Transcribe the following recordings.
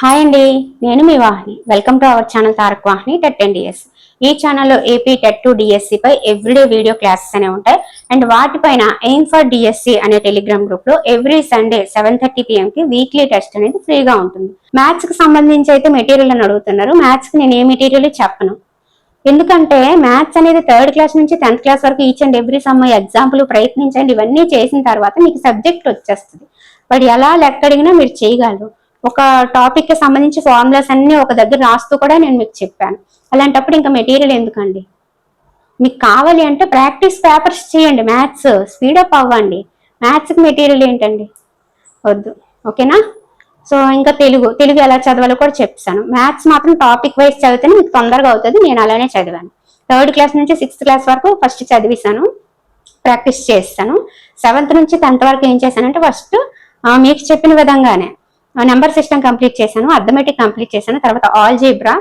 Hi అండి నేను మీ Vahini. Welcome to our channel Tarak Vahini TET and D S ఈ ఛానల్లో ఏపీ టెట్ టు డిఎస్సి పై everyday video classes అనేవి ఉంటాయి. అండ్ వాటిపైన ఎయిమ్ ఫర్ డిఎస్సి అనే టెలిగ్రామ్ గ్రూప్లో every Sunday seven thirty PM కి వీక్లీ టెస్ట్ అనేది ఫ్రీగా ఉంటుంది. మ్యాథ్స్కి సంబంధించి అయితే మెటీరియల్ అని అడుగుతున్నారు. మ్యాథ్స్కి నేను ఏ మెటీరియల్ చెప్పను. ఎందుకంటే మ్యాథ్స్ అనేది థర్డ్ క్లాస్ నుంచి టెన్త్ క్లాస్ వరకు each and every sum example ప్రయత్నించండి. ఇవన్నీ చేసిన తర్వాత మీకు సబ్జెక్ట్ వచ్చేస్తుంది. బట్ ఎలా లెక్క అడిగినా మీరు చేయగలరు. ఒక టాపిక్కి సంబంధించి ఫార్ములాస్ అన్ని ఒక దగ్గర రాస్తూ కూడా నేను మీకు చెప్పాను. అలాంటప్పుడు ఇంకా మెటీరియల్ ఎందుకండి? మీకు కావాలి అంటే ప్రాక్టీస్ పేపర్స్ చేయండి మ్యాథ్స్ స్పీడప్ అవ్వండి. మ్యాథ్స్కి మెటీరియల్ ఏంటండి? వద్దు. ఓకేనా? సో ఇంకా తెలుగు తెలుగు ఎలా చదవాలో కూడా చెప్తాను మ్యాథ్స్ మాత్రం టాపిక్ వైజ్ చదివితే మీకు తొందరగా అవుతుంది. నేను అలానే చదివాను. థర్డ్ క్లాస్ నుంచి సిక్స్త్ క్లాస్ వరకు ఫస్ట్ చదివిస్తాను. ప్రాక్టీస్ చేస్తాను. సెవెంత్ నుంచి టెన్త్ వరకు ఏం చేశానంటే ఫస్ట్ మీకు చెప్పిన విధంగానే నెంబర్ సిస్టమ్ కంప్లీట్ చేశాను అథమెటిక్ కంప్లీట్ చేశాను తర్వాత ఆల్జీబ్రా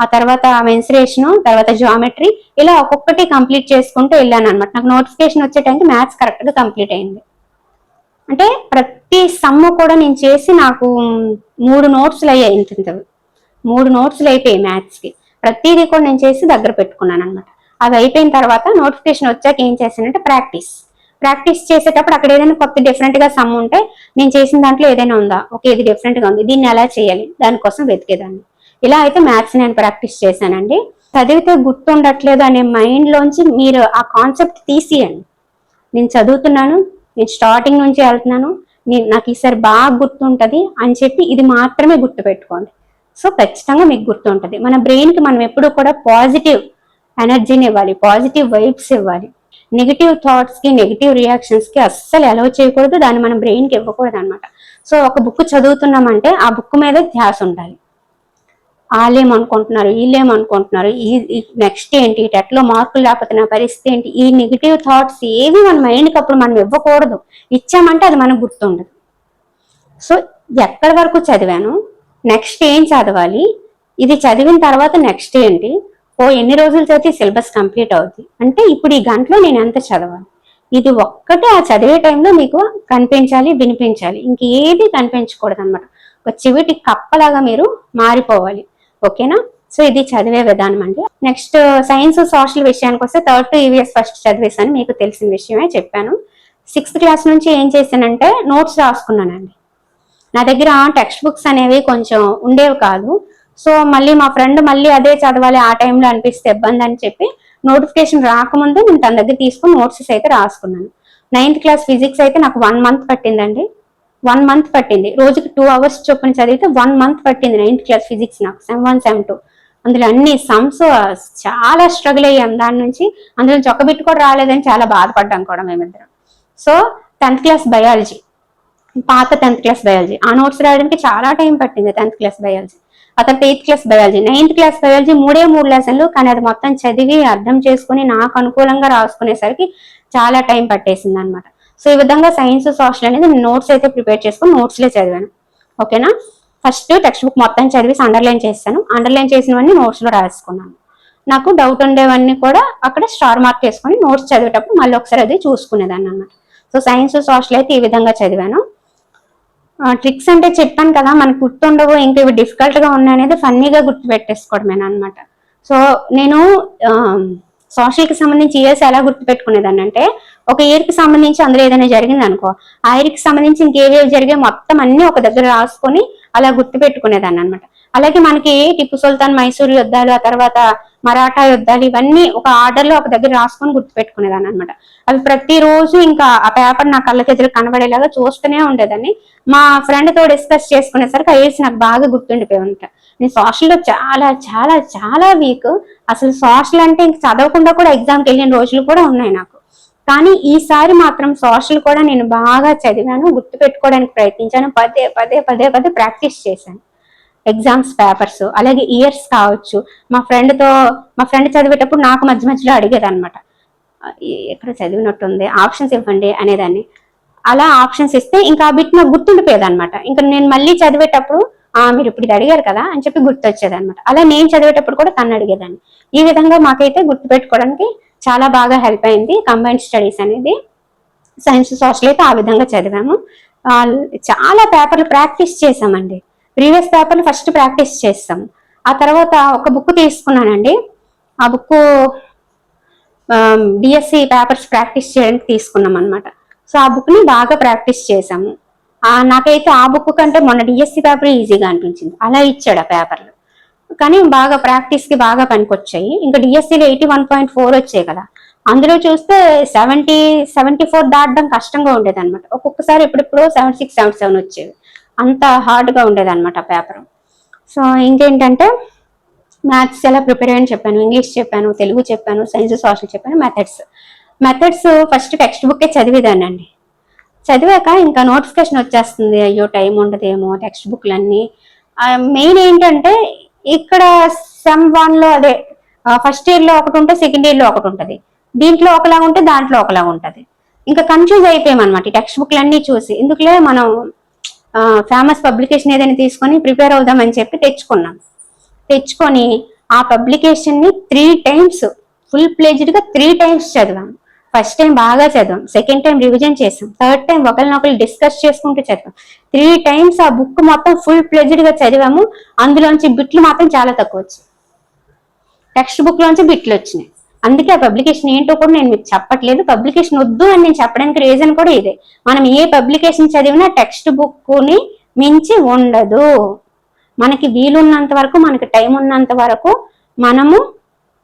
ఆ తర్వాత మెన్సురేషన్ తర్వాత జామెట్రీ ఇలా ఒక్కొక్కటి కంప్లీట్ చేసుకుంటూ వెళ్ళాను అనమాట నాకు నోటిఫికేషన్ వచ్చే టైంకి మ్యాథ్స్ కరెక్ట్గా కంప్లీట్ అయింది. అంటే ప్రతి సమ్ము కూడా నేను చేసి నాకు మూడు నోట్స్లు అయ్యాయి ఇంత మూడు నోట్స్లు అయిపోయాయి మ్యాథ్స్కి. ప్రతిదీ కూడా నేను చేసి దగ్గర పెట్టుకున్నాను అనమాట అవి అయిపోయిన తర్వాత నోటిఫికేషన్ వచ్చాక ఏం చేశానంటే ప్రాక్టీస్. ప్రాక్టీస్ చేసేటప్పుడు అక్కడ ఏదైనా కొత్త డిఫరెంట్గా సమ్ ఉంటే నేను చేసిన దాంట్లో ఏదైనా ఉందా? ఓకే ఇది డిఫరెంట్గా ఉంది. దీన్ని ఎలా చేయాలి? దానికోసం వెతికేదాన్ని. ఇలా అయితే మ్యాథ్స్ నేను ప్రాక్టీస్ చేశానండి. చదివితే గుర్తుండట్లేదు అనే మైండ్ లోంచి మీరు ఆ కాన్సెప్ట్ తీసియండి. నేను చదువుతున్నాను నేను స్టార్టింగ్ నుంచి వెళ్తున్నాను నేను నాకు ఈసారి బాగా గుర్తుంటది అని చెప్పి ఇది మాత్రమే గుర్తుపెట్టుకోండి. సో ఖచ్చితంగా మీకు గుర్తుంటది. మన బ్రెయిన్కి మనం ఎప్పుడు కూడా పాజిటివ్ ఎనర్జీని ఇవ్వాలి పాజిటివ్ వైబ్స్ ఇవ్వాలి. నెగిటివ్ థాట్స్కి నెగిటివ్ రియాక్షన్స్కి అస్సలు అలౌ చేయకూడదు. దాన్ని మనం బ్రెయిన్కి ఇవ్వకూడదు అనమాట సో ఒక బుక్ చదువుతున్నామంటే ఆ బుక్ మీద ధ్యాస ఉండాలి. వాళ్ళేమనుకుంటున్నారు వీళ్ళేమనుకుంటున్నారు ఈ నెక్స్ట్ ఏంటి? టెట్లో మార్కులు లేకపోతే నా పరిస్థితి ఏంటి? ఈ నెగిటివ్ థాట్స్ ఏవి మన మైండ్కి అప్పుడు మనం ఇవ్వకూడదు. ఇచ్చామంటే అది మనకు గుర్తుండదు. సో ఎక్కడి వరకు చదివాను? నెక్స్ట్ ఏం చదవాలి? ఇది చదివిన తర్వాత నెక్స్ట్ ఏంటి? ఓ ఎన్ని రోజులు చదివితే సిలబస్ కంప్లీట్ అవుద్ది? అంటే ఇప్పుడు ఈ గంటలో నేను ఎంత చదవాలి? ఇది ఒక్కటే ఆ చదివే టైంలో మీకు కనిపించాలి వినిపించాలి. ఇంకేది కనిపించకూడదు అనమాట ఒక చివిటి కప్పలాగా మీరు మారిపోవాలి. ఓకేనా? సో ఇది చదివే విధానం అండి. నెక్స్ట్ సైన్స్ సోషల్ విషయానికి వస్తే థర్డ్ టు ఈవీఎస్ ఫస్ట్ చదివేసాను మీకు తెలిసిన విషయమే చెప్పాను. సిక్స్త్ క్లాస్ నుంచి ఏం చేశానంటే నోట్స్ రాసుకున్నానండి. నా దగ్గర టెక్స్ట్ బుక్స్ అనేవి కొంచెం ఉండేవి కాదు. సో మళ్ళీ మా ఫ్రెండ్ మళ్ళీ అదే చదవాలి ఆ టైంలో అనిపిస్తే ఇబ్బంది అని చెప్పి నోటిఫికేషన్ రాకముందే నేను తన దగ్గర తీసుకుని నోట్స్ అయితే రాసుకున్నాను. నైన్త్ క్లాస్ ఫిజిక్స్ అయితే నాకు వన్ మంత్ పట్టిందండి. వన్ మంత్ పట్టింది. రోజుకి టూ అవర్స్ చొప్పున చదివితే వన్ మంత్ పట్టింది నైన్త్ క్లాస్ ఫిజిక్స్ నాకు సెమ్ వన్ సెవెన్ టూ అందులో అన్ని సమ్స్ చాలా స్ట్రగుల్ అయ్యాం. దాని నుంచి అందులో నుంచి కూడా రాలేదని చాలా బాధపడ్డాం కూడా మేమిద్దరం. సో టెన్త్ క్లాస్ బయాలజీ పాత టెన్త్ క్లాస్ బయాలజీ. ఆ నోట్స్ రాయడానికి చాలా టైం పట్టింది టెన్త్ క్లాస్ బయాలజీ. ఆ తర్వాత eighth class biology. Ninth class biology మూడే మూడు లెసన్లు కానీ అది మొత్తం చదివి అర్థం చేసుకుని నాకు అనుకూలంగా రాసుకునేసరికి చాలా టైం పట్టేసింది అనమాట సో ఈ విధంగా సైన్స్ సోషల్ అనేది నోట్స్ అయితే ప్రిపేర్ చేసుకుని నోట్స్లే చదివాను. ఓకేనా? ఫస్ట్ టెక్స్ట్ బుక్ మొత్తం చదివి అండర్లైన్ చేస్తాను అండర్లైన్ చేసినవన్నీ నోట్స్లో రాసుకున్నాను. నాకు డౌట్ ఉండేవన్నీ కూడా అక్కడ స్టార్ మార్క్ చేసుకొని నోట్స్ చదివేటప్పుడు మళ్ళీ ఒకసారి అది చూసుకునేదాన్ని అన్నమాట. సో సైన్స్ సోషల్ అయితే ఈ విధంగా చదివాను. ట్రిక్స్ అంటే చెప్పాను కదా మనకు గుర్తుండవు ఇంకా ఇవి డిఫికల్ట్గా ఉన్నాయి అనేది ఫన్నీగా గుర్తు పెట్టేసుకోవడమేనా అనమాట సో నేను సోషల్కి సంబంధించి ఇయర్స్ ఎలా గుర్తు పెట్టుకునేదాన్ని అంటే ఒక ఇయర్కి సంబంధించి అందులో ఏదైనా జరిగింది అనుకో ఆ ఇయర్కి సంబంధించి ఇంకేవేవి జరిగే మొత్తం అన్ని ఒక దగ్గర రాసుకొని అలా గుర్తు పెట్టుకునేదాన్ని అనమాట అలాగే మనకి టిప్పు సుల్తాన్ మైసూర్ యుద్ధాలు ఆ తర్వాత మరాఠా యుద్ధాలు ఇవన్నీ ఒక ఆర్డర్లో ఒక దగ్గర రాసుకొని గుర్తు పెట్టుకునేదాన్ని అనమాట అవి ప్రతిరోజు ఇంకా ఆ పేపర్ నా కళ్ళకి ఎదురు కనబడేలాగా చూస్తూనే ఉండేదాన్ని. మా ఫ్రెండ్తో డిస్కస్ చేసుకునేసరికి ఆ ఇయర్స్ నాకు బాగా గుర్తుండిపోయి ఉంటా నేను సోషల్లో చాలా చాలా చాలా వీక్ అసలు సోషల్ అంటే ఇంక చదవకుండా కూడా ఎగ్జామ్కి వెళ్ళిన రోజులు కూడా ఉన్నాయి నాకు. కానీ ఈసారి మాత్రం సోషల్ కూడా నేను బాగా చదివాను గుర్తు పెట్టుకోవడానికి ప్రయత్నించాను పదే పదే పదే పదే ప్రాక్టీస్ చేశాను. ఎగ్జామ్స్ పేపర్స్ అలాగే ఇయర్స్ కావచ్చు. మా ఫ్రెండ్తో మా ఫ్రెండ్ చదివేటప్పుడు నాకు మధ్య మధ్యలో అడిగేది అనమాట ఎక్కడ చదివినట్టుంది? ఆప్షన్స్ ఇవ్వండి అనేదాన్ని. అలా ఆప్షన్స్ ఇస్తే ఇంకా ఆ బిట్ నాకు గుర్తుండిపోయేది అనమాట ఇంకా నేను మళ్ళీ చదివేటప్పుడు ఆ మీరు ఇప్పుడు ఇది అడిగారు కదా అని చెప్పి గుర్తొచ్చేది అనమాట అలా నేను చదివేటప్పుడు కూడా తను అడిగేదాన్ని. ఈ విధంగా మాకైతే గుర్తు పెట్టుకోవడానికి చాలా బాగా హెల్ప్ అయింది. కంబైన్డ్ స్టడీస్ అనేది సైన్స్ సోషల్ అయితే ఆ విధంగా చదివాము. చాలా పేపర్లు ప్రాక్టీస్ చేసామండి ప్రీవియస్ పేపర్లు ఫస్ట్ ప్రాక్టీస్ చేస్తాం. ఆ తర్వాత ఒక బుక్ తీసుకున్నానండి. ఆ బుక్ డిఎస్సి పేపర్స్ ప్రాక్టీస్ చేయడానికి తీసుకున్నాం అనమాట సో ఆ బుక్ని బాగా ప్రాక్టీస్ చేసాము నాకైతే ఆ బుక్ కంటే మొన్న డిఎస్సి పేపర్ ఈజీగా అనిపించింది. అలా ఇచ్చాడు ఆ పేపర్లు. కానీ బాగా ప్రాక్టీస్కి బాగా పనికొచ్చాయి. ఇంకా డిఎస్సిలో ఎయిటీ వన్ పాయింట్ ఫోర్ వచ్చాయి కదా. అందులో చూస్తే సెవెంటీ సెవెంటీ ఫోర్ దాటడం కష్టంగా ఉండేది అనమాట ఒక్కొక్కసారి ఎప్పుడెప్పుడో సెవెన్ సిక్స్ సెవెన్ సెవెన్ వచ్చేవి. అంత హార్డ్గా ఉండేదన్నమాట పేపర్ సో ఇంకేంటంటే మ్యాథ్స్ ఎలా ప్రిపేర్ అయ్యని చెప్పాను ఇంగ్లీష్ చెప్పాను తెలుగు చెప్పాను సైన్స్ సోషల్ చెప్పాను మెథడ్స్ మెథడ్స్ ఫస్ట్ టెక్స్ట్ బుక్కే చదివేదానండి చదివాక ఇంకా నోటిఫికేషన్ వచ్చేస్తుంది అయ్యో టైం ఉండదేమో టెక్స్ట్ బుక్లన్నీ మెయిన్ ఏంటంటే ఇక్కడ సెమ్ వన్లో అదే ఫస్ట్ ఇయర్లో ఒకటి ఉంటే సెకండ్ ఇయర్లో ఒకటి ఉంటుంది. దీంట్లో ఒకలా ఉంటే దాంట్లో ఒకలా ఉంటుంది ఇంకా కన్ఫ్యూజ్ అయిపోయామన్నమాట ఈ టెక్స్ట్ బుక్లన్నీ చూసి. ఎందుకులే మనం ఫేమస్ పబ్లికేషన్ ఏదైనా తీసుకొని ప్రిపేర్ అవుదామని చెప్పి తెచ్చుకున్నాం. తెచ్చుకొని ఆ పబ్లికేషన్ని త్రీ టైమ్స్ ఫుల్ ప్లేజ్డ్గా త్రీ టైమ్స్ చదివాం. ఫస్ట్ టైం బాగా చదివాం. సెకండ్ టైం రివిజన్ చేసాం. థర్డ్ టైం ఒకరినొకరు డిస్కస్ చేసుకుంటూ చదివాం. త్రీ టైమ్స్ ఆ బుక్ మొత్తం ఫుల్ ప్లెజ్డ్గా చదివాము. అందులోంచి బిట్లు మాత్రం చాలా తక్కువ వచ్చాయి. టెక్స్ట్ బుక్ లోంచి బిట్లు వచ్చినాయి. అందుకే ఆ పబ్లికేషన్ ఏంటో కూడా నేను మీకు చెప్పట్లేదు. పబ్లికేషన్ వద్దు అని నేను చెప్పడానికి రీజన్ కూడా ఇదే. మనం ఏ పబ్లికేషన్ చదివినా టెక్స్ట్ బుక్ని మించి ఉండదు. మనకి వీలున్నంత వరకు మనకి టైం ఉన్నంత వరకు మనము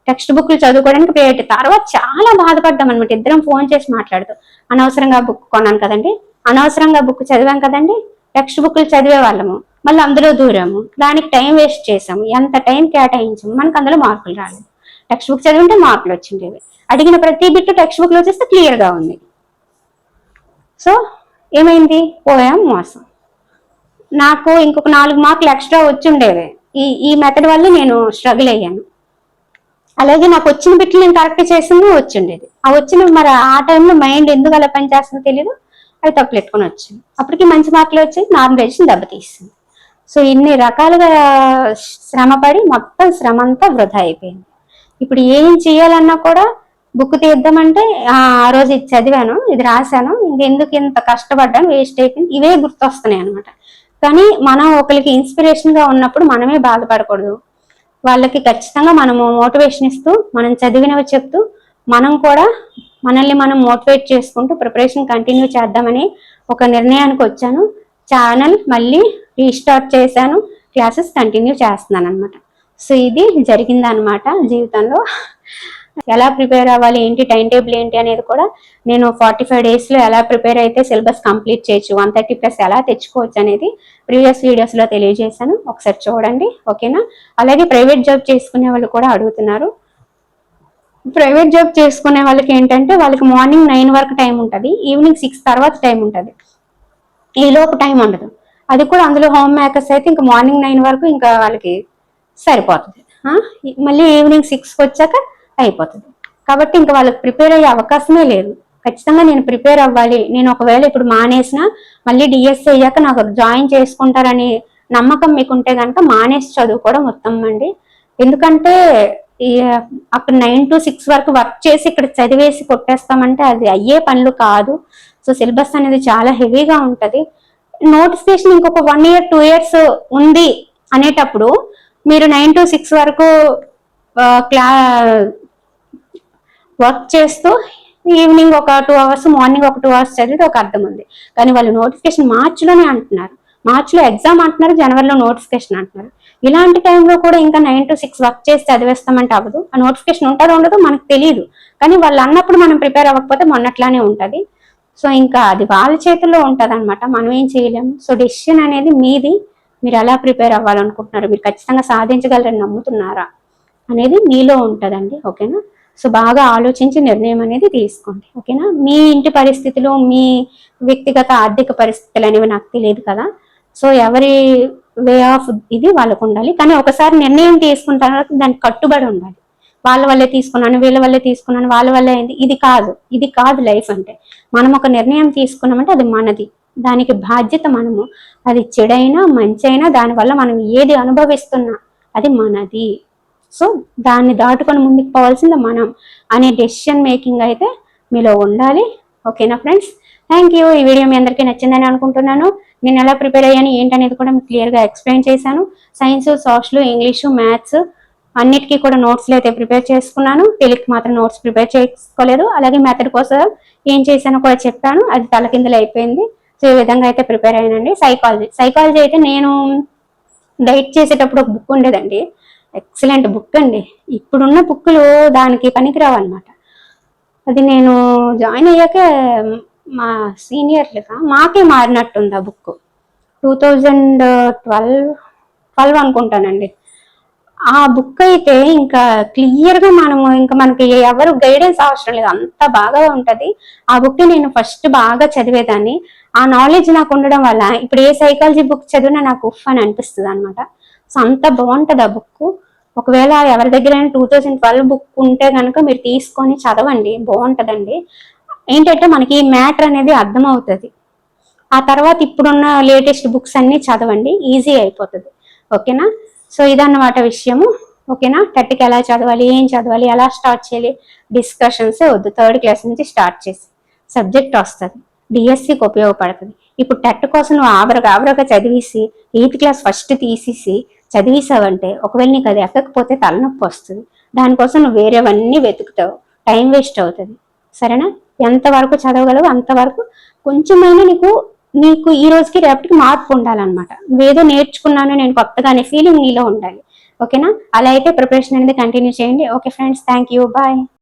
టెక్స్ట్ బుక్లు చదువుకోవడానికి ప్రయారిటీ తర్వాత చాలా బాధపడ్డాం అనమాట ఇద్దరం ఫోన్ చేసి మాట్లాడుతూ అనవసరంగా బుక్ కొన్నాను కదండి అనవసరంగా బుక్ చదివాం కదండి టెక్స్ట్ బుక్లు చదివే వాళ్ళము. మళ్ళీ అందులో దూరాము. దానికి టైం వేస్ట్ చేసాము. ఎంత టైం కేటాయించాము? మనకు అందులో మార్కులు రాలేదు. టెక్స్ట్ బుక్ చదివింటే మార్కులు వచ్చిండేవి. అడిగిన ప్రతి బిట్టు టెక్స్ట్ బుక్లో వచ్చేస్తే క్లియర్గా ఉంది. సో ఏమైంది? పోయాం మోసం. నాకు ఇంకొక నాలుగు మార్కులు ఎక్స్ట్రా వచ్చిండేవి. ఈ ఈ మెథడ్ వల్ల నేను స్ట్రగుల్ అయ్యాను. అలాగే నాకు వచ్చిన బిట్లు నేను కరెక్ట్ చేసింది వచ్చిండేది. ఆ వచ్చిన మరి ఆ టైంలో మైండ్ ఎందుకు అలా పనిచేస్తుందో తెలియదు అవి తప్పులెట్టుకుని వచ్చింది. అప్పటికి మంచి మార్కులు వచ్చి నార్మలైజేషన్ దెబ్బతీసింది. సో ఇన్ని రకాలుగా శ్రమపడి మొత్తం శ్రమ అంతా వృధా అయిపోయింది. ఇప్పుడు ఏం చేయాలన్నా కూడా బుక్ తీద్దామంటే ఆ రోజు ఇది చదివాను ఇది రాశాను ఇంకెందుకు ఇంత కష్టపడ్డాను వేస్ట్ అయిపోయింది ఇవే గుర్తొస్తున్నాయి అనమాట కానీ మనం ఒకరికి ఇన్స్పిరేషన్గా ఉన్నప్పుడు మనమే బాధపడకూడదు. వాళ్ళకి ఖచ్చితంగా మనము మోటివేషన్ ఇస్తూ మనం చదివినవి చెప్తూ మనం కూడా మనల్ని మనం మోటివేట్ చేసుకుంటూ ప్రిపరేషన్ కంటిన్యూ చేద్దామని ఒక నిర్ణయానికి వచ్చాను. ఛానల్ మళ్ళీ రీస్టార్ట్ చేశాను. క్లాసెస్ కంటిన్యూ చేస్తున్నాను అనమాట సో ఇది జరిగిందనమాట జీవితంలో. ఎలా ప్రిపేర్ అవ్వాలి ఏంటి టైం టేబుల్ ఏంటి అనేది కూడా నేను ఫార్టీ ఫైవ్ డేస్లో ఎలా ప్రిపేర్ అయితే సిలబస్ కంప్లీట్ చేయొచ్చు వన్ థర్టీ ప్లస్ ఎలా తెచ్చుకోవచ్చు అనేది ప్రీవియస్ వీడియోస్లో తెలియజేశాను. ఒకసారి చూడండి ఓకేనా? అలాగే ప్రైవేట్ జాబ్ చేసుకునే వాళ్ళు కూడా అడుగుతున్నారు. ప్రైవేట్ జాబ్ చేసుకునే వాళ్ళకి ఏంటంటే వాళ్ళకి మార్నింగ్ నైన్ వరకు టైం ఉంటుంది ఈవినింగ్ సిక్స్ తర్వాత టైం ఉంటుంది. ఈలోపు టైం ఉండదు. అది కూడా అందులో హోమ్ మేకర్స్ అయితే ఇంకా మార్నింగ్ నైన్ వరకు ఇంకా వాళ్ళకి సరిపోతుంది. మళ్ళీ ఈవినింగ్ సిక్స్కి వచ్చాక అయిపోతుంది. కాబట్టి ఇంకా వాళ్ళకి ప్రిపేర్ అయ్యే అవకాశమే లేదు. ఖచ్చితంగా నేను ప్రిపేర్ అవ్వాలి. నేను ఒకవేళ ఇప్పుడు మానేసిన మళ్ళీ డిఎస్సి అయ్యాక నాకు జాయిన్ చేసుకుంటారని నమ్మకం మీకుంటే కనుక మానేసి చదువుకోవడం ఉత్తమం అండి. ఎందుకంటే అక్కడ నైన్ టు సిక్స్ వరకు వర్క్ చేసి ఇక్కడ చదివేసి కొట్టేస్తామంటే అది అయ్యే పనులు కాదు. సో సిలబస్ అనేది చాలా హెవీగా ఉంటుంది. నోటిఫికేషన్ ఇంకొక వన్ ఇయర్ టూ ఇయర్స్ ఉంది అనేటప్పుడు మీరు నైన్ టు సిక్స్ వరకు క్లా వర్క్ చేస్తూ ఈవినింగ్ ఒక టూ అవర్స్ మార్నింగ్ ఒక టూ అవర్స్ చదివితే ఒక అర్థం ఉంది. కానీ వాళ్ళు నోటిఫికేషన్ మార్చిలోనే అంటున్నారు. మార్చిలో ఎగ్జామ్ అంటున్నారు జనవరిలో నోటిఫికేషన్ అంటున్నారు. ఇలాంటి టైంలో కూడా ఇంకా నైన్ టు సిక్స్ వర్క్ చేసి చదివేస్తామంటే అవ్వదు. ఆ నోటిఫికేషన్ ఉంటుందో ఉండదో మనకు తెలియదు కానీ వాళ్ళు అన్నప్పుడు మనం ప్రిపేర్ అవ్వకపోతే మొన్నట్లానే ఉంటుంది. సో ఇంకా అది వాళ్ళ చేతుల్లో ఉంటుంది అనమాట మనం ఏం చేయలేము. సో డెసిషన్ అనేది మీది. మీరు ఎలా ప్రిపేర్ అవ్వాలనుకుంటున్నారు మీరు ఖచ్చితంగా సాధించగలరని నమ్ముతున్నారా అనేది మీలో ఉంటుందండి ఓకేనా? సో బాగా ఆలోచించి నిర్ణయం అనేది తీసుకోండి ఓకేనా? మీ ఇంటి పరిస్థితులు మీ వ్యక్తిగత ఆర్థిక పరిస్థితులు అనేవి నాకు తెలియదు కదా? సో ఎవరి వే ఆఫ్ ఇది వాళ్ళకు ఉండాలి. కానీ ఒకసారి నిర్ణయం తీసుకున్న తర్వాత దానికి కట్టుబడి ఉండాలి. వాళ్ళ వల్లే తీసుకున్నాను వీళ్ళ వల్లే తీసుకున్నాను వాళ్ళ వల్లే అయింది. ఇది కాదు ఇది కాదు లైఫ్ అంటే. మనం ఒక నిర్ణయం తీసుకున్నామంటే అది మనది. దానికి బాధ్యత మనము. అది చెడైనా మంచైనా దానివల్ల మనం ఏది అనుభవిస్తున్నా అది మనది. సో దాన్ని దాటుకొని ముందుకు పోవాల్సింది మనం అనే డెసిషన్ మేకింగ్ అయితే మీలో ఉండాలి. ఓకేనా ఫ్రెండ్స్ థ్యాంక్ యూ ఈ వీడియో మీ అందరికీ నచ్చిందని అనుకుంటున్నాను. నేను ఎలా ప్రిపేర్ అయ్యాను ఏంటనేది కూడా మీకు క్లియర్గా ఎక్స్ప్లెయిన్ చేశాను. సైన్స్ సోషల్ ఇంగ్లీషు మ్యాథ్స్ అన్నిటికీ కూడా నోట్స్లు అయితే ప్రిపేర్ చేసుకున్నాను. తెలుగుకి మాత్రం నోట్స్ ప్రిపేర్ చేసుకోలేదు. అలాగే మెథడ్ కోసం ఏం చేశానో కూడా చెప్పాను. అది తలకిందులు అయిపోయింది. సో ఈ విధంగా అయితే ప్రిపేర్ అయ్యానండి. సైకాలజీ సైకాలజీ అయితే నేను డైట్ చేసేటప్పుడు ఒక బుక్ ఉండేదండి. ఎక్సలెంట్ బుక్ అండి. ఇప్పుడున్న బుక్కులు దానికి పనికిరావు అనమాట అది నేను జాయిన్ అయ్యాక మా సీనియర్లుగా మాకే మారినట్టుంది ఆ book. Two thousand twelve twelve అనుకుంటానండి. ఆ బుక్ అయితే ఇంకా క్లియర్గా మనము ఇంకా మనకి ఎవరు గైడెన్స్ అవసరం లేదు. అంత బాగా ఉంటుంది. ఆ బుక్ నేను ఫస్ట్ బాగా చదివేదాన్ని. ఆ నాలెడ్జ్ నాకు ఉండడం వల్ల ఇప్పుడు ఏ సైకాలజీ బుక్ చదివినా నాకు ఉఫ్ అని అనిపిస్తుంది అనమాట సో అంత బాగుంటుంది ఆ బుక్ ఒకవేళ ఎవరి దగ్గర టూ థౌజండ్ ట్వెల్వ్ బుక్ ఉంటే కనుక మీరు తీసుకొని చదవండి బాగుంటుందండి. ఏంటంటే మనకి ఈ మ్యాటర్ అనేది అర్థమవుతుంది. ఆ తర్వాత ఇప్పుడున్న లేటెస్ట్ బుక్స్ అన్ని చదవండి ఈజీ అయిపోతుంది. ఓకేనా? సో ఇదన్నమాట విషయము. ఓకేనా? టెట్కి ఎలా చదవాలి ఏం చదవాలి ఎలా స్టార్ట్ చేయాలి? డిస్కషన్స్ వద్దు. థర్డ్ క్లాస్ నుంచి స్టార్ట్ చేసి సబ్జెక్ట్ వస్తుంది. డిఎస్సికి ఉపయోగపడుతుంది. ఇప్పుడు టెట్ కోసం నువ్వు ఆవరగా ఆవరగా చదివేసి ఎయిత్ క్లాస్ ఫస్ట్ తీసేసి చదివేసావంటే ఒకవేళ నీకు అది ఎక్కకపోతే తలనొప్పి వస్తుంది. దానికోసం నువ్వు వేరేవన్నీ వెతుకుతావు. టైం వేస్ట్ అవుతుంది. సరేనా? ఎంతవరకు చదవగలవు అంతవరకు కొంచెమైనా నీకు నీకు ఈ రోజుకి రేపటికి మార్పు ఉండాలన్నమాట. నువ్వేదో నేర్చుకున్నాను నేను కొత్తగా అనే ఫీలింగ్ నీలో ఉండాలి. ఓకేనా? అలా అయితే ప్రిపరేషన్ అనేది కంటిన్యూ చేయండి. Okay friends thank you bye